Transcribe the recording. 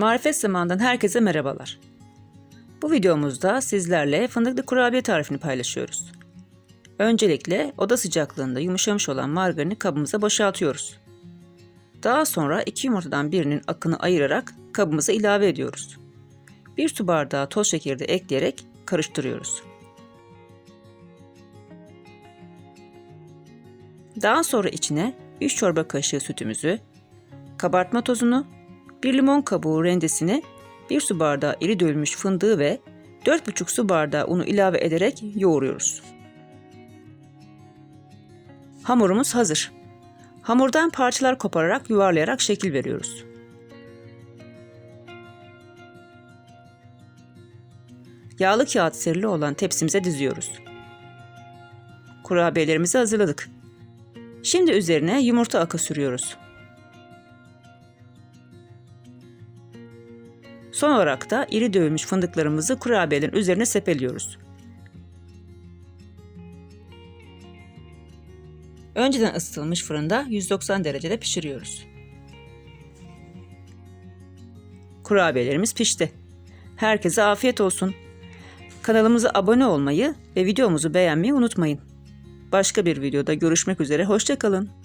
Marifet Zaman'dan herkese merhabalar. Bu videomuzda sizlerle fındıklı kurabiye tarifini paylaşıyoruz. Öncelikle oda sıcaklığında yumuşamış olan margarini kabımıza boşaltıyoruz. Daha sonra iki yumurtadan birinin akını ayırarak kabımıza ilave ediyoruz. Bir su bardağı toz şekeri de ekleyerek karıştırıyoruz. Daha sonra içine 3 çorba kaşığı sütümüzü, kabartma tozunu, bir limon kabuğu rendesini, bir su bardağı iri dövülmüş fındığı ve 4,5 su bardağı unu ilave ederek yoğuruyoruz. Hamurumuz hazır. Hamurdan parçalar kopararak yuvarlayarak şekil veriyoruz. Yağlı kağıt serili olan tepsimize diziyoruz. Kurabiyelerimizi hazırladık. Şimdi üzerine yumurta akı sürüyoruz. Son olarak da iri dövülmüş fındıklarımızı kurabiyelerin üzerine sepeliyoruz. Önceden ısıtılmış fırında 190 derecede pişiriyoruz. Kurabiyelerimiz pişti. Herkese afiyet olsun. Kanalımıza abone olmayı ve videomuzu beğenmeyi unutmayın. Başka bir videoda görüşmek üzere, hoşçakalın.